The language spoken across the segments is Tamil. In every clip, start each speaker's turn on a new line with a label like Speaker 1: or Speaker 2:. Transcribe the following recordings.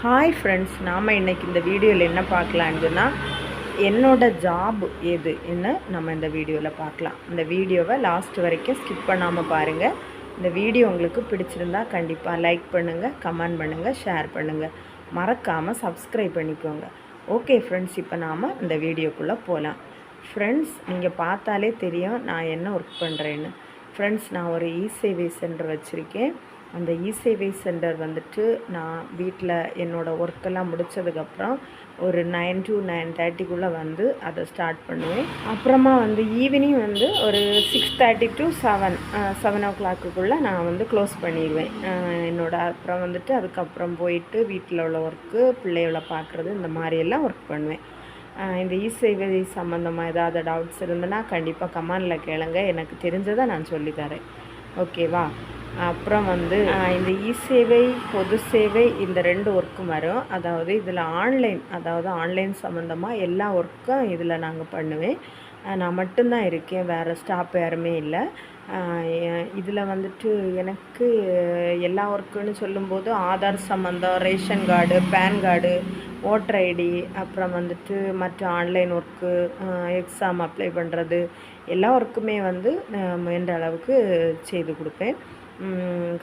Speaker 1: ஹாய் ஃப்ரெண்ட்ஸ் நாம் இன்றைக்கி இந்த வீடியோவில் என்ன பார்க்கலான்னு சொன்னால் என்னோட ஜாப் எது என்ன நம்ம இந்த வீடியோவில் பார்க்கலாம். இந்த வீடியோவை லாஸ்ட் வரைக்கும் ஸ்கிப் பண்ணாமல் பாருங்கள் இந்த வீடியோ உங்களுக்கு பிடிச்சிருந்தா கண்டிப்பாக லைக் பண்ணுங்கள் கமெண்ட் பண்ணுங்கள் ஷேர் பண்ணுங்கள் மறக்காமல் சப்ஸ்கிரைப் பண்ணிக்கோங்க. ஓகே ஃப்ரெண்ட்ஸ் இப்போ நாம் இந்த வீடியோக்குள்ளே போகலாம் ஃப்ரெண்ட்ஸ் நீங்கள் பார்த்தாலே தெரியும் நான் என்ன ஒர்க் பண்ணுறேன்னு ஃப்ரெண்ட்ஸ் நான் ஒரு இ சேவை சென்டர் வச்சுருக்கேன். அந்த இசேவை சென்டர் வந்துட்டு நான் வீட்டில் என்னோடய ஒர்க்கெல்லாம் முடித்ததுக்கப்புறம் ஒரு நைன் டு நைன் தேர்ட்டிக்குள்ளே வந்து அதை ஸ்டார்ட் பண்ணுவேன். அப்புறமா வந்து ஈவினிங் வந்து ஒரு six thirty to seven seven ஓ கிளாக்குக்குள்ளே நான் வந்து க்ளோஸ் பண்ணிடுவேன். என்னோட அப்புறம் வந்துட்டு அதுக்கப்புறம் போயிட்டு வீட்டில் உள்ள ஒர்க்கு பிள்ளைகளை பார்க்குறது இந்த மாதிரியெல்லாம் ஒர்க் பண்ணுவேன். இந்த இ சம்மந்தமாக ஏதாவது டவுட்ஸ் இருந்ததுன்னா கண்டிப்பாக கமானில் கேளுங்க. எனக்கு தெரிஞ்சதை நான் சொல்லித்தரேன். ஓகேவா அப்புறம் வந்து இந்த இ சேவை பொது சேவை இந்த ரெண்டு ஒர்க்கும் வரும். அதாவது இதில் ஆன்லைன் அதாவது ஆன்லைன் சம்மந்தமாக எல்லா ஒர்க்கும் இதில் நாங்கள் பண்ணுவேன். நான் மட்டும்தான் இருக்கேன். வேறு ஸ்டாஃப் யாருமே இல்லை. இதில் வந்துட்டு எனக்கு எல்லா ஒர்க்குன்னு சொல்லும்போது ஆதார் சம்மந்தம் ration card pan card voter ID அப்புறம் வந்துட்டு மற்ற ஆன்லைன் ஒர்க்கு எக்ஸாம் அப்ளை பண்ணுறது எல்லா ஒர்க்குமே வந்து நான் முயன்ற அளவுக்கு செய்து கொடுப்பேன்.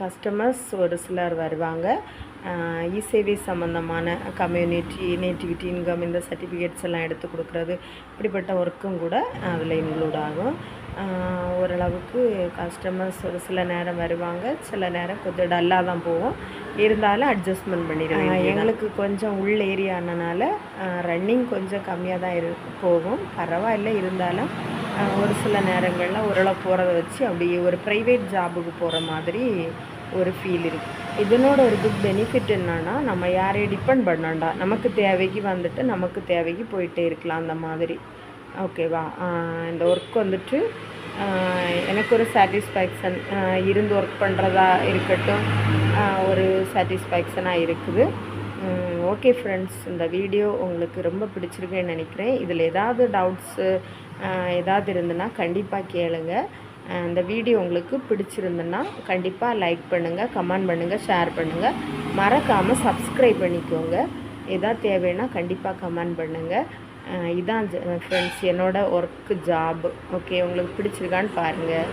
Speaker 1: கஸ்டமர்ஸ் ஒரு சிலர் வருவாங்க. இ சேவை சம்மந்தமான கம்யூனிட்டி நேட்டிவிட்டி இன்கம் இந்த சர்டிஃபிகேட்ஸ் எல்லாம் எடுத்து கொடுக்குறது இப்படிப்பட்ட ஒர்க்கும் கூட அதில் இன்க்ளூட் ஆகும் ஓரளவுக்கு கஸ்டமர்ஸ் ஒரு சில நேரம் வருவாங்க சில நேரம் கொஞ்சம் டல்லாக தான் போகும். இருந்தாலும் அட்ஜஸ்ட்மெண்ட் பண்ணிடுவேன் எங்களுக்கு கொஞ்சம் உள் ஏரியானனால ரன்னிங் கொஞ்சம் கம்மியாக தான் இரு போகும். பரவாயில்ல இருந்தாலும் ஒரு சில நேரங்களில் ஓரளவு போகிறத வச்சு அப்படியே ஒரு ப்ரைவேட் ஜாபுக்கு போகிற மாதிரி ஒரு ஃபீல் இருக்குது இதனோட ஒரு குட் பெனிஃபிட் என்னன்னா நம்ம யாரையும் டிபெண்ட் பண்ணாண்டா. நமக்கு தேவைக்கு வந்துட்டு நமக்கு தேவைக்கு போயிட்டே இருக்கலாம் அந்த மாதிரி. ஓகேவா இந்த ஒர்க் வந்துட்டு எனக்கு ஒரு சாட்டிஸ்ஃபேக்ஷன் இருந்து ஒர்க் பண்ணுறதா இருக்கட்டும் ஒரு சாட்டிஸ்ஃபேக்ஷனாக இருக்குது. ஓகே ஃப்ரெண்ட்ஸ் இந்த வீடியோ உங்களுக்கு ரொம்ப பிடிச்சிருக்குன்னு நினைக்கிறேன். இதில் ஏதாவது டவுட்ஸு ஏதாவது இருந்துன்னா கண்டிப்பாக கேளுங்க. இந்த வீடியோ உங்களுக்கு பிடிச்சிருந்துன்னா கண்டிப்பாக லைக் பண்ணுங்கள் கமெண்ட் பண்ணுங்கள் ஷேர் பண்ணுங்கள் மறக்காமல் சப்ஸ்கிரைப் பண்ணிக்கோங்க. எதாவது தேவைன்னா கண்டிப்பாக கமெண்ட் பண்ணுங்கள் இதான் ஃப்ரெண்ட்ஸ் என்னோட ஒர்க்கு ஜாப் ஓகே உங்களுக்கு பிடிச்சிருக்கான்னு பாருங்கள்